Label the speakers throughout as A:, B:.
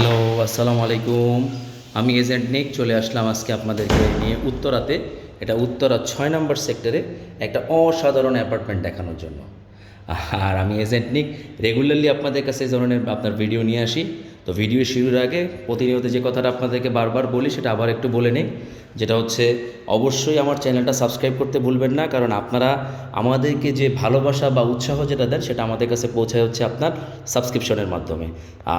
A: Hello, আসসালামু আলাইকুম। আমি এজেন্ট নেক, চলে আসলাম আজকে আপনাদেরকে নিয়ে উত্তরাতে। এটা উত্তরা ছয় নম্বর সেক্টরে একটা অসাধারণ অ্যাপার্টমেন্ট দেখানোর জন্য। আর আমি এজেন্ট নিক, রেগুলারলি আপনাদের কাছে এই ধরনের আপনার ভিডিও নিয়ে আসি। তো ভিডিও শুরুর আগে প্রতিনিয়ত যে কথাটা আপনাদেরকে বারবার বলি, সেটা আবার একটু বলে নিই। যেটা হচ্ছে, অবশ্যই আমার চ্যানেলটা সাবস্ক্রাইব করতে ভুলবেন না, কারণ আপনারা আমাদেরকে যে ভালোবাসা বা উৎসাহ যেটা দেন, সেটা আমাদের কাছে পৌঁছায় হচ্ছে আপনার সাবস্ক্রিপশনের মাধ্যমে।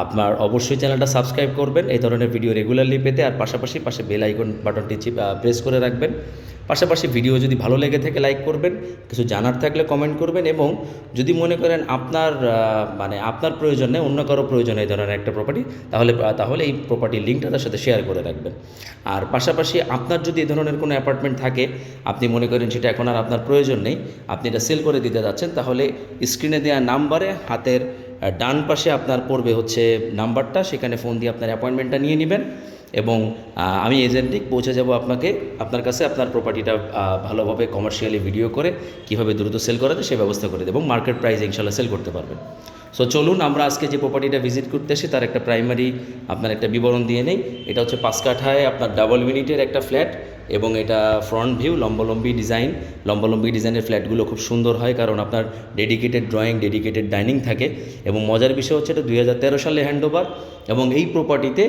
A: আপনার অবশ্যই চ্যানেলটা সাবস্ক্রাইব করবেন, এই ধরনের ভিডিও রেগুলারলি পেতে, আর পাশাপাশি পাশে বেল আইকন বাটনটি প্রেস করে রাখবেন। পাশাপাশি ভিডিও যদি ভালো লেগে থাকে লাইক করবেন, কিছু জানার থাকলে কমেন্ট করবেন, এবং যদি মনে করেন আপনার মানে আপনার প্রয়োজনে অন্য কারও প্রয়োজন এই ধরনের একটা প্রপার্টি তাহলে তাহলে এই প্রপার্টির লিঙ্কটা তার সাথে শেয়ার করে রাখবেন। আর পাশাপাশি আপনার যদি এ ধরনের কোনো অ্যাপার্টমেন্ট থাকে, আপনি মনে করেন সেটা এখন আর আপনার প্রয়োজন নেই, আপনি এটা সেল করে দিতে যাচ্ছেন, তাহলে স্ক্রিনে দেওয়া নাম্বারে হাতের ডান পাশে আপনার পড়বে হচ্ছে নাম্বারটা সেখানে ফোন দিয়ে আপনার অ্যাপয়েন্টমেন্টটা নিয়ে নেবেন এবং আমি এজেন্টিক পৌঁছে যাব আপনাকে, আপনার কাছে আপনার প্রপার্টিটা ভালোভাবে কমার্শিয়ালি ভিডিও করে, কীভাবে দ্রুত সেল করা যায় সে ব্যবস্থা করে দেবো মার্কেট প্রাইস ইনশাল্লাহ সেল করতে পারবেন। সো চলুন আমরা আজকে যে প্রপার্টিটা ভিজিট করতে এসে তার একটা প্রাইমারি আপনার একটা বিবরণ দিয়ে নেই। এটা হচ্ছে পাঁচ কাঠায় আপনার ডাবল মিনিটের একটা ফ্ল্যাট এবং এটা ফ্রন্ট ভিউ লম্বলম্বি ডিজাইন লম্বলম্বি ডিজাইনের ফ্ল্যাটগুলো খুব সুন্দর হয় কারণ আপনার ডেডিকেটেড ড্রয়িং ডেডিকেটেড ডাইনিং থাকে। এবং মজার বিষয় হচ্ছে এটা দুই হাজার তেরো সালে হ্যান্ডওভার এবং এই প্রপার্টিতে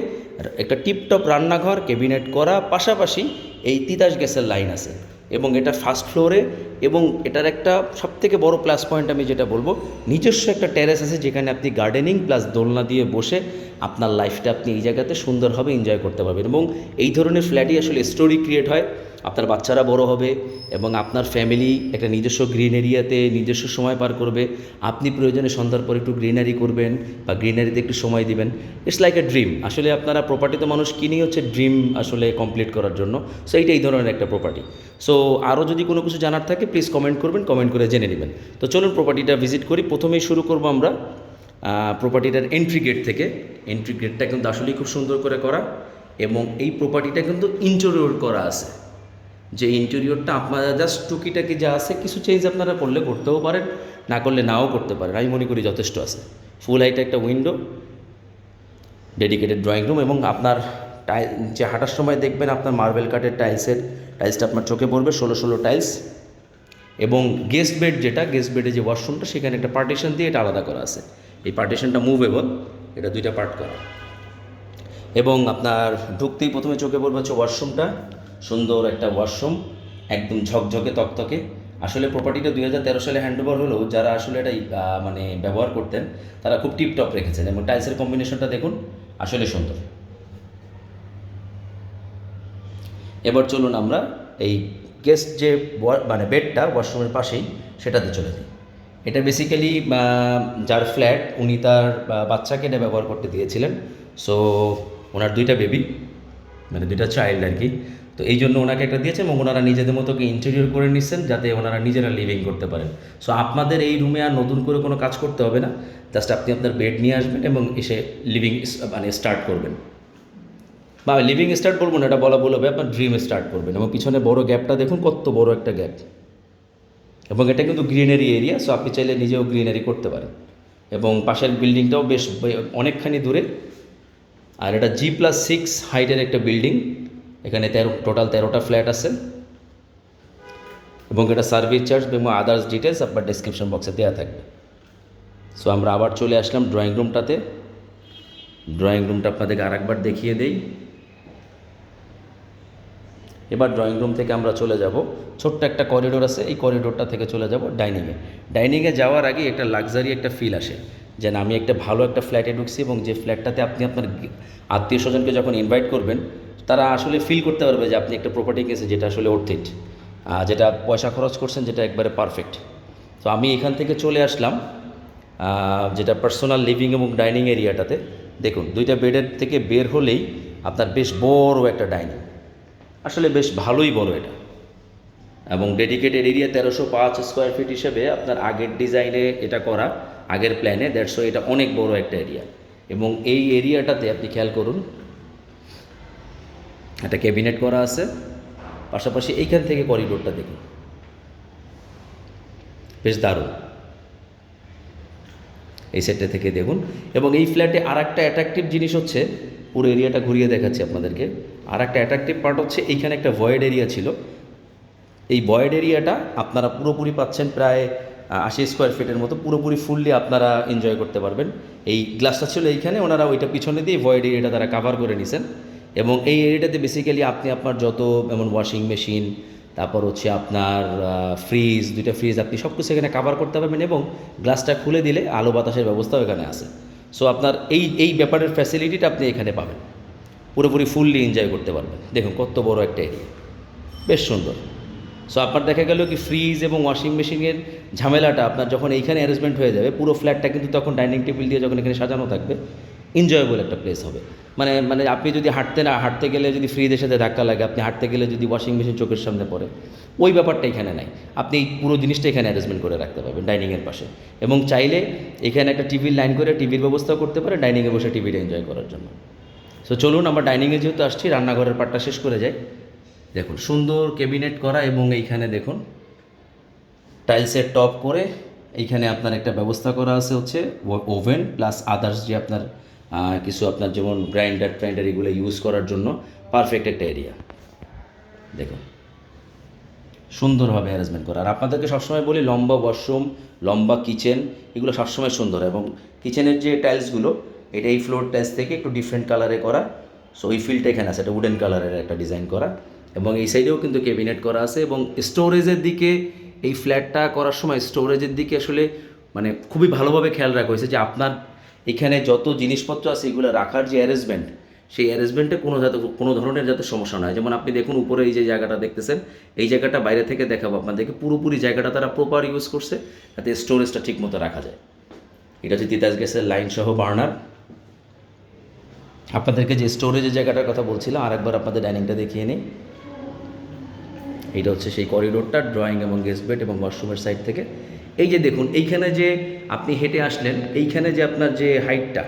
A: একটা টিপটপ রান্নাঘর ক্যাবিনেট করা, পাশাপাশি এই তিতাস গ্যাসের লাইন আছে। এবং এটা ফার্স্ট ফ্লোরে এবং এটার একটা সবথেকে বড় প্লাস পয়েন্ট আমি যেটা বলব, নিজস্ব একটা টেরেস আছে যেখানে আপনি গার্ডেনিং প্লাস দোলনা দিয়ে বসে আপনার লাইফটা আপনি এই জায়গাতে সুন্দরভাবে এনজয় করতে পারবেন এবং এই ধরনের ফ্ল্যাটই আসলে স্টোরি ক্রিয়েট হয়। আপনার বাচ্চারা বড় হবে এবং আপনার ফ্যামিলি একটা নিজস্ব গ্রিন এরিয়াতে নিজস্ব সময় পার করবে। আপনি প্রয়োজনে সন্ধ্যার পর একটু গ্রিনারি করবেন বা গ্রিনারিতে একটু সময় দিবেন। ইটস লাইক এ ড্রিম আসলে আপনারা প্রপার্টি তো মানুষ কিনেই হচ্ছে ড্রিম আসলে কমপ্লিট করার জন্য? সো এইটা এই ধরনের একটা প্রপার্টি সো আরও যদি কোনো কিছু জানার থাকে প্লিজ কমেন্ট করবেন কমেন্ট করে জেনে নেবেন। তো চলুন প্রপার্টিটা ভিজিট করি। প্রথমেই শুরু করব আমরা প্রপার্টিটার এন্ট্রি গেট থেকে। এন্ট্রি গেটটা কিন্তু আসলেই খুব সুন্দর করে করা। এবং এই প্রপার্টিটা কিন্তু ইন্টেরিয়র করা আছে। যে ইন্টেরিয়রটা আপনারা জাস্ট টুকিটাকি যা আছে, কিছু চেঞ্জ আপনারা করলে করতেও পারেন, না করলে নাও করতে পারেন। আমি মনে করি যথেষ্ট আছে। ফুল হাইটে একটা উইন্ডো ডেডিকেটেড ড্রয়িং রুম এবং আপনার টাইল যে হাঁটার সময় দেখবেন আপনার মার্বেল কাটের টাইলসের টাইলসটা আপনার চোখে পড়বে, ষোলো ষোলো টাইলস এবং গেস্ট বেড যেটা গেস্ট বেডে যে ওয়াশরুমটা সেখানে একটা পার্টিশন দিয়ে এটা আলাদা করা আছে। এই পার্টিশনটা মুভেবল এটা দুইটা পার্ট করা। এবং আপনার ঢুকতেই প্রথমে চোখে পড়বে হচ্ছে ওয়াশরুমটা সুন্দর একটা ওয়াশরুম, একদম ঝকঝকে তকতকে। আসলে প্রপার্টিটা দুই হাজার তেরো সালে হ্যান্ডওভার হলেও যারা আসলে এটা মানে ব্যবহার করতেন, তারা খুব টিপটপ রেখেছেন এবং টাইলসের কম্বিনেশনটা দেখুন, আসলে সুন্দর। এবার চলুন আমরা এই গেস্ট যে মানে বেডটা ওয়াশরুমের পাশেই, সেটাতে চলে যাই। এটা বেসিক্যালি যার ফ্ল্যাট উনি তার বাচ্চাকে এটা ব্যবহার করতে দিয়েছিলেন। সো ওনার দুইটা বেবি মানে দুইটা চাইল্ড আর কি। তো এই জন্য ওনাকে একটা দিয়েছেন এবং ওনারা নিজেদের মতোকে ইন্টেরিয়র করে নিচ্ছেন যাতে ওনারা নিজেরা লিভিং করতে পারেন। সো আপনাদের এই রুমে আর নতুন করে কোনো কাজ করতে হবে না। জাস্ট আপনি আপনার বেড নিয়ে আসবেন এবং এসে লিভিং মানে স্টার্ট করবেন। বা লিভিং স্টার্ট করব না, এটা বলা ভুল হবে, আপনার ড্রিম স্টার্ট করবেন। এবং পিছনে বড় গ্যাপটা দেখুন, কত বড় একটা গ্যাপ এবং এটা কিন্তু গ্রিনারি এরিয়া সো আপনি চাইলে নিজেও গ্রিনারি করতে পারেন। এবং পাশের বিল্ডিংটাও বেশ অনেকখানি দূরে। আর এটা জি প্লাস সিক্স হাইটের একটা বিল্ডিং এখানে তেরো টোটাল তেরোটা ফ্ল্যাট আছে। এবং এটা সার্ভিস চার্জ এবং আদার্স ডিটেলস আপনার ডিসক্রিপশন বক্সে দেওয়া থাকবে। সো আমরা আবার চলে আসলাম ড্রয়িং রুমটাতে ড্রয়িং রুমটা আপনাদেরকে আরেকবার দেখিয়ে দেই। এবার ড্রয়িং রুম থেকে আমরা চলে যাব। ছোট্ট একটা করিডোর আছে, এই করিডোরটা থেকে চলে যাব ডাইনিংয়ে ডাইনিংয়ে যাওয়ার আগে একটা লাক্সারি একটা ফিল আসে। যেন আমি একটা ভালো একটা ফ্ল্যাটে ঢুকছি এবং যে ফ্ল্যাটটাতে আপনি আপনার আত্মীয় স্বজনকে যখন ইনভাইট করবেন তারা আসলে ফিল করতে পারবে যে আপনি একটা প্রপার্টি কিনেছেন যেটা আসলে অর্থিট যেটা পয়সা খরচ করছেন যেটা একবারে পারফেক্ট তো আমি এখান থেকে চলে আসলাম যেটা পার্সোনাল লিভিং এবং ডাইনিং এরিয়াটাতে দেখুন, দুইটা বেডের থেকে বের হলেই আপনার বেশ বড় একটা ডাইনিং আসলে বেশ ভালোই বড় এটা। এবং ডেডিকেটেড এরিয়া তেরোশো পাঁচ স্কোয়ার ফিট হিসেবে আপনার আগের ডিজাইনে এটা করা, আগের প্ল্যানে দেড়শো এটা অনেক বড় একটা এরিয়া এবং এই এরিয়াটাতে আপনি খেয়াল করুন একটা ক্যাবিনেট করা আছে, পাশাপাশি এইখান থেকে করিডোরটা দেখুন। বেশ দারুণ। এই সেটটা থেকে দেখুন। এবং এই ফ্ল্যাটে আর একটা অ্যাট্রাকটিভ জিনিস হচ্ছে, পুরো এরিয়াটা ঘুরিয়ে দেখাচ্ছি আপনাদেরকে। আর একটা অ্যাট্রাকটিভ পার্ট হচ্ছে, এইখানে একটা ভয়েড এরিয়া ছিল। এই ভয়েড এরিয়াটা আপনারা পুরোপুরি পাচ্ছেন প্রায় আশি স্কোয়ার ফিটের মতো, পুরোপুরি ফুললি আপনারা এনজয় করতে পারবেন। এই গ্লাসটা ছিল এইখানে, ওনারা ওইটা পিছনে দিয়ে ভয়েড এরিয়াটা তারা কাভার করে নিছেন। এবং এই এরিয়াটাতে বেসিক্যালি আপনি আপনার যত যেমন ওয়াশিং মেশিন তারপর হচ্ছে আপনার ফ্রিজ দুইটা ফ্রিজ আপনি সব কিছু এখানে কাভার করতে পারবেন এবং গ্লাসটা খুলে দিলে আলো বাতাসের ব্যবস্থাও এখানে আছে। সো আপনার এই এই ব্যাপারের ফ্যাসিলিটিটা আপনি এখানে পাবেন। পুরোপুরি ফুললি এনজয় করতে পারবেন। দেখুন কত বড় একটা এরিয়া বেশ সুন্দর। সো আপনার দেখা গেল কি ফ্রিজ এবং ওয়াশিং মেশিনের ঝামেলাটা, আপনার যখন এইখানে অ্যারেঞ্জমেন্ট হয়ে যাবে, পুরো ফ্ল্যাটটা কিন্তু তখন ডাইনিং টেবিল দিয়ে যখন এখানে সাজানো থাকবে এনজয়েবল একটা প্লেস হবে। মানে মানে আপনি যদি হাঁটতে না, হাঁটতে গেলে যদি ফ্রিজের সাথে ধাক্কা লাগে, আপনি হাঁটতে গেলে যদি ওয়াশিং মেশিন চোখের সামনে পড়ে, ওই ব্যাপারটা এখানে নাই। আপনি পুরো জিনিসটা এখানে অ্যারেঞ্জমেন্ট করে রাখতে পারবেন ডাইনিংয়ের পাশে। এবং চাইলে এখানে একটা টিভির লাইন করে টিভির ব্যবস্থাও করতে পারে ডাইনিংয়ে বসে টিভিটা এনজয় করার জন্য। সো চলুন আমরা ডাইনিংয়ে যেহেতু আসছি, রান্নাঘরের পার্টটা শেষ করে যাই। দেখুন, সুন্দর ক্যাবিনেট করা এবং এইখানে দেখুন টাইলসের টপ করে এইখানে আপনার একটা ব্যবস্থা করা আছে হচ্ছে ওভেন প্লাস আদার্স যে আপনার কিছু আপনার যেমন গ্রাইন্ডার ট্রাইন্ডার এগুলো ইউজ করার জন্য পারফেক্ট একটা এরিয়া দেখুন। সুন্দরভাবে অ্যারেঞ্জমেন্ট করা। আর আপনাদেরকে সবসময় বলি, লম্বা ওয়াশরুম লম্বা কিচেন এগুলো সবসময় সুন্দর। এবং কিচেনের যে টাইলসগুলো এটা এই ফ্লোর টাইলস থেকে একটু ডিফারেন্ট কালারে করা। সো ওই ফিলটা এখানে আছে, এটা উডেন কালারের একটা ডিজাইন করা। এবং এই সাইডেও কিন্তু ক্যাবিনেট করা আছে এবং স্টোরেজের দিকে এই ফ্ল্যাটটা করার সময় স্টোরেজের দিকে আসলে মানে খুবই ভালোভাবে খেয়াল রাখা হয়েছে যে আপনার এখানে যত জিনিসপত্র আছে এগুলো রাখার যে অ্যারেঞ্জমেন্ট সেই অ্যারেঞ্জমেন্টে কোনো যাতে, কোনো ধরনের যাতে সমস্যা না যেমন আপনি দেখুন, উপরে এই যে জায়গাটা দেখতেছেন, এই জায়গাটা বাইরে থেকে দেখাবো আপনাদেরকে। পুরোপুরি জায়গাটা তারা প্রপার ইউজ করছে, যাতে স্টোরেজটা ঠিক মতো রাখা যায়। এটা হচ্ছে তিতাস গ্যাসের লাইন সহ বার্নার। আপনাদেরকে যে স্টোরেজের জায়গাটার কথা বলছিলাম, আরেকবার আপনাদের ডাইনিংটা দেখিয়ে নিই। এইটা হচ্ছে সেই করিডোরটা ড্রয়িং এবং গেস্ট বেড এবং ওয়াশরুমের সাইড থেকে। এই যে দেখুন, এইখানে যে আপনি হেঁটে আসলেন, এইখানে যে আপনার যে হাইটটা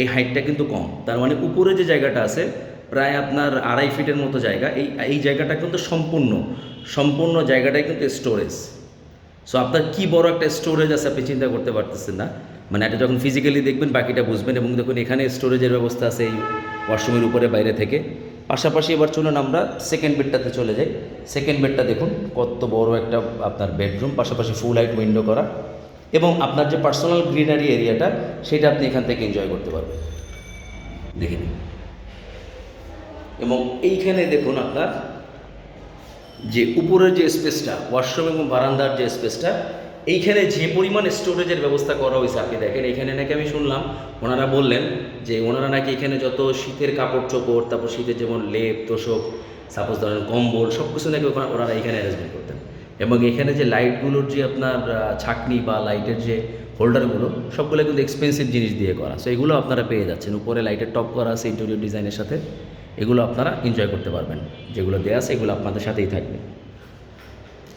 A: এই হাইটটা কিন্তু কম। তার মানে উপরে যে জায়গাটা আছে, প্রায় আপনার আড়াই ফিটের মতো জায়গা। এই এই জায়গাটা কিন্তু সম্পূর্ণ সম্পূর্ণ জায়গাটাই কিন্তু স্টোরেজ সো আপনার কী বড় একটা স্টোরেজ আছে আপনি চিন্তা করতে পারতেছেন না। মানে এটা যখন ফিজিক্যালি দেখবেন, বাকিটা বুঝবেন এবং দেখুন এখানে স্টোরেজের ব্যবস্থা আছে এই ওয়াশরুমের উপরে, বাইরে থেকে। পাশাপাশি এবার চলুন আমরা সেকেন্ড বেডটাতে চলে যাই। সেকেন্ড বেডটা দেখুন, কত বড় একটা আপনার বেডরুম পাশাপাশি ফুল লাইট উইন্ডো করা। এবং আপনার যে পার্সোনাল গ্রিনারি এরিয়াটা সেটা আপনি এখান থেকে এনজয় করতে পারবেন। দেখে নিন। এবং এইখানে দেখুন আপনার যে উপরের যে স্পেসটা ওয়াশরুম এবং বারান্দার যে স্পেসটা এইখানে যে পরিমাণ স্টোরেজের ব্যবস্থা করা হয়েছে, আপনি দেখেন এখানে নাকি আমি শুনলাম, ওনারা বললেন যে ওনারা নাকি এখানে যত শীতের কাপড় চোপড় তারপর শীতের যেমন লেপ, তোষক সাপোজ ধরেন কম্বল সব কিছু নাকি ওনারা এখানে অ্যারেঞ্জমেন্ট করতেন। এবং এখানে যে লাইটগুলোর যে আপনার ছাকনি বা লাইটের যে হোল্ডারগুলো সবগুলো কিন্তু এক্সপেন্সিভ জিনিস দিয়ে করা। সো এগুলো আপনারা পেয়ে যাচ্ছেন। উপরে লাইটের টপ করা আছে ইন্টেরিয়র ডিজাইনের সাথে। এগুলো আপনারা এনজয় করতে পারবেন। যেগুলো দেওয়া আছে, এগুলো আপনাদের সাথেই থাকবে।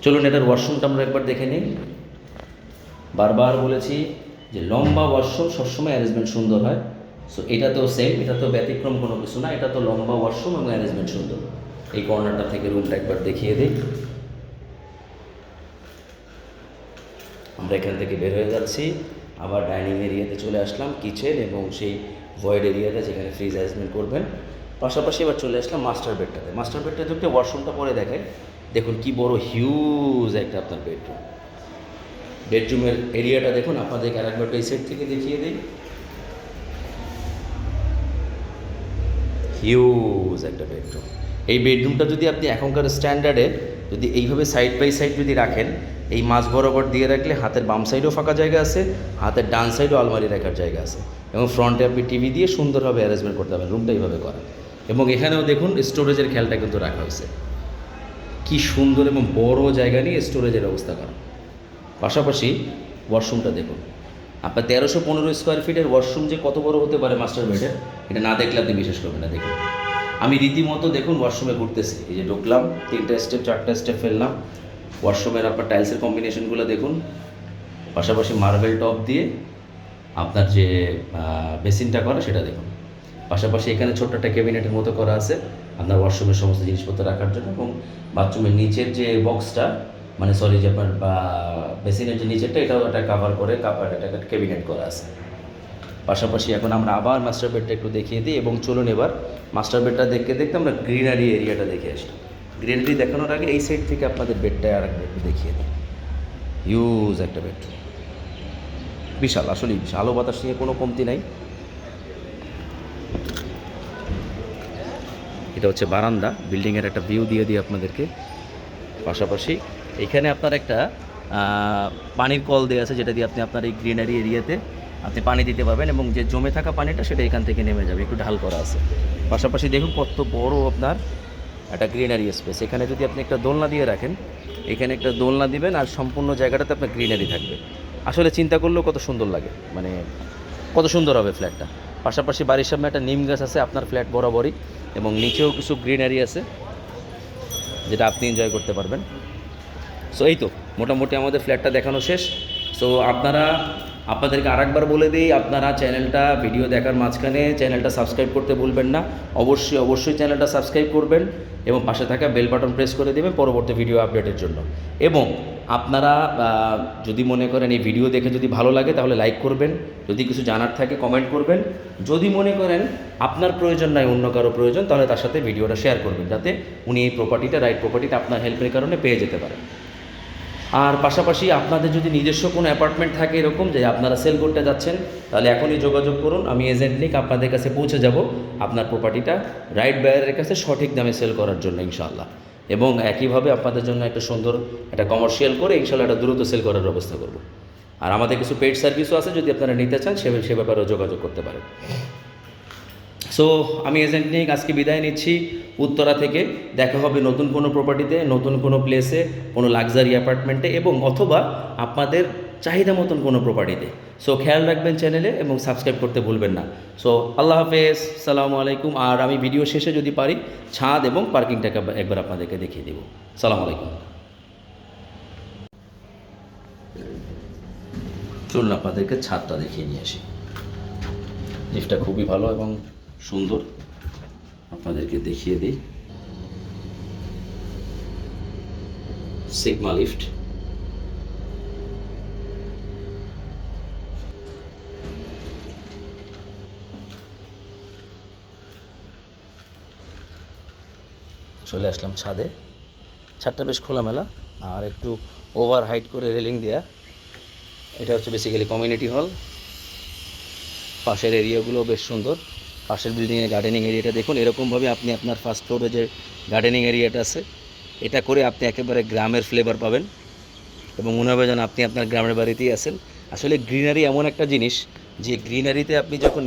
A: চলুন, এটার ওয়াশরুমটা আমরা একবার দেখে নিই। বারবার বলেছি যে লম্বা ওয়াশরুম সবসময় অ্যারেঞ্জমেন্ট সুন্দর হয়। সো এটা তো সেম এটা তো ব্যতিক্রম কোনো কিছু না, এটা তো লম্বা ওয়াশরুম এবং অ্যারেঞ্জমেন্ট সুন্দর। এই কর্নারটা থেকে রুমটা একবার দেখিয়ে দিই। আমরা এখান থেকে বের হয়ে যাচ্ছি। আবার ডাইনিং এরিয়াতে চলে আসলাম, কিচেন এবং সেই ভয়েড এরিয়াতে যেখানে ফ্রিজ অ্যারেঞ্জমেন্ট করবেন। পাশাপাশি এবার চলে আসলাম মাস্টার বেডটাতে মাস্টার বেডটা ঢুকতে ওয়াশরুমটা পরে দেখেন দেখুন কি বড় হিউজ একটা আপনার বেডরুম বেডরুমের এরিয়াটা দেখুন, আপনাদেরকে আরেকবার এই সাইড থেকে দেখিয়ে দিই। হিউজ একটা বেডরুম এই বেডরুমটা যদি আপনি এখনকার স্ট্যান্ডার্ডে যদি এইভাবে সাইড বাই সাইড যদি রাখেন, এই মাঝ বরাবর দিয়ে রাখলে হাতের বাম সাইডও ফাঁকা জায়গা আছে, হাতের ডান সাইডও আলমারি রাখার জায়গা আছে। এবং ফ্রন্টে আপনি টিভি দিয়ে সুন্দরভাবে অ্যারেঞ্জমেন্ট করতে পারবেন রুমটা এইভাবে করা। এবং এখানেও দেখুন স্টোরেজের খেয়ালটা কিন্তু রাখা হয়েছে। কি সুন্দর এবং বড় জায়গা নিয়ে স্টোরেজের ব্যবস্থা করা। পাশাপাশি ওয়াশরুমটা দেখুন। আপনার তেরোশো পনেরো স্কোয়ার ফিটের ওয়াশরুম যে কত বড় হতে পারে মাস্টার বেডের এটা না দেখলে আপনি বিশ্বাস করবেন না, দেখুন। আমি রীতিমতো দেখুন ওয়াশরুমে ঘুরতেছি। এই যে ঢুকলাম, তিনটা স্টেপ চারটা স্টেপ ফেললাম। ওয়াশরুমের আপনার টাইলসের কম্বিনেশনগুলো দেখুন। পাশাপাশি মার্বেল টপ দিয়ে আপনার যে বেসিনটা করা, সেটা দেখুন। পাশাপাশি এখানে ছোট্ট একটা ক্যাবিনেটের মতো করা আছে, আপনার ওয়াশরুমের সমস্ত জিনিসপত্র রাখার জন্য এবং বাথরুমের নিচের যে বক্সটা মানে সরি যে আপনার বেসিনের যে নিচেরটা এটাও একটা কাভার করে কাভার এটা একটা ক্যাবিনেট করা আছে। পাশাপাশি এখন আমরা আবার মাস্টার বেডটা একটু দেখিয়ে দিই এবং চলুন এবার মাস্টার বেডটা দেখতে দেখতে আমরা গ্রিনারি এরিয়াটা দেখে আসি। গ্রিনারি দেখানোর আগে এই সাইড থেকে আপনাদের বেডটা আর একটু দেখিয়ে দিই। হিউজ একটা বেড বিশাল, আসলেই বিশাল। আলো বাতাস নিয়ে কোনো কমতি নাই। এটা হচ্ছে বারান্দা। বিল্ডিংয়ের একটা ভিউ দিয়ে দিই আপনাদেরকে। পাশাপাশি এখানে আপনার একটা পানির কল দেওয়া আছে যেটা দিয়ে আপনি আপনার এই গ্রিনারি এরিয়াতে আপনি পানি দিতে পারবেন এবং যে জমে থাকা পানিটা সেটা এখান থেকে নেমে যাবে, একটু ঢাল করা আছে। পাশাপাশি দেখুন কত বড় আপনার একটা গ্রিনারি স্পেস। এখানে যদি আপনি একটা দোলনা দিয়ে রাখেন, এখানে একটা দোলনা দিবেন আর সম্পূর্ণ জায়গাটাতে আপনার গ্রিনারি থাকবে। আসলে চিন্তা করলেও কত সুন্দর লাগে মানে কত সুন্দর হবে ফ্ল্যাটটা। পাশাপাশি বাড়ির সামনে একটা নিম গাছ আছে, আপনার ফ্ল্যাট বরাবরই এবং নিচেও কিছু গ্রিনারি আছে, যেটা আপনি এনজয় করতে পারবেন। সো এই তো, মোটামুটি আমাদের ফ্ল্যাটটা দেখানো শেষ. সো আপনারা, আপনাদেরকে আরেকবার বলে দিই, আপনারা চ্যানেলটা ভিডিও দেখার মাঝখানে চ্যানেলটা সাবস্ক্রাইব করতে ভুলবেন না। অবশ্যই অবশ্যই চ্যানেলটা সাবস্ক্রাইব করবেন এবং পাশে থাকা বেল বাটন প্রেস করে দেবেন পরবর্তী ভিডিও আপডেটের জন্য। এবং আপনারা যদি মনে করেন এই ভিডিও দেখে যদি ভালো লাগে, তাহলে লাইক করবেন। যদি কিছু জানার থাকে কমেন্ট করবেন। যদি মনে করেন আপনার প্রয়োজন নাই, অন্য কারও প্রয়োজন, তাহলে তার সাথে ভিডিওটা শেয়ার করবেন, যাতে উনি এই প্রপার্টিটা রাইট প্রপার্টিটা আপনার হেল্পের কারণে পেয়ে যেতে পারেন আর পাশাপাশি আপনাদের যদি নিজস্ব কোনো অ্যাপার্টমেন্ট থাকে এরকম যে আপনারা সেল করতে যাচ্ছেন, তাহলে এখনই যোগাযোগ করুন, আমি এজেন্ট লিক আপনাদের কাছে পৌঁছে যাব আপনার প্রপার্টিটা রাইট বায়ারের কাছে সঠিক দামে সেল করার জন্য ইনশাআল্লাহ। এবং একইভাবে আপনাদের জন্য একটা সুন্দর একটা কমার্শিয়াল করে ইনশাআল্লাহ একটা দ্রুত সেল করার ব্যবস্থা করব। আর আমাদের কিছু পেড সার্ভিসও আছে, যদি আপনারা নিতে চান, সে সে ব্যাপারেও যোগাযোগ করতে পারেন। সো আমি এজেন্ট নিয়ে আজকে বিদায় নিচ্ছি। উত্তরা থেকে দেখা হবে নতুন কোনো প্রপার্টিতে নতুন কোনো প্লেসে কোনো লাক্সারি অ্যাপার্টমেন্টে এবং অথবা আপনাদের চাহিদা মতন কোনো প্রপার্টিতে সো খেয়াল রাখবেন চ্যানেলে এবং সাবস্ক্রাইব করতে ভুলবেন না। সো আল্লাহ হাফেজ, সালামু আলাইকুম। আর আমি ভিডিও শেষে যদি পারি, ছাদ এবং পার্কিংটাকে একবার আপনাদেরকে দেখিয়ে দেবো। সালাম আলাইকুম। চলুন আপনাদেরকে ছাদটা দেখিয়ে নিয়ে আসি। লিফটটা খুবই ভালো এবং সুন্দর। আপনাদেরকে দেখিয়ে দিই। সিগমা লিফট চলে আসলাম ছাদে। ছাদটা বেশ খোলামেলা, আর একটু ওভার হাইট করে রেলিং দেয়া। এটা হচ্ছে বেসিক্যালি কমিউনিটি হল পাশের এরিয়াগুলো বেশ সুন্দর। পাশের বিল্ডিংয়ে গার্ডেনিং এরিয়াটা দেখুন, এরকমভাবে আপনি আপনার ফার্স্ট ফ্লোরে যে গার্ডেনিং এরিয়াটা আছে, এটা করে আপনি একেবারে গ্রামের ফ্লেভার পাবেন। এবং মনে হবে যেন আপনি আপনার গ্রামের বাড়িতেই আছেন। আসলে গ্রিনারি এমন একটা জিনিস, যে গ্রিনারিতে আপনি যখন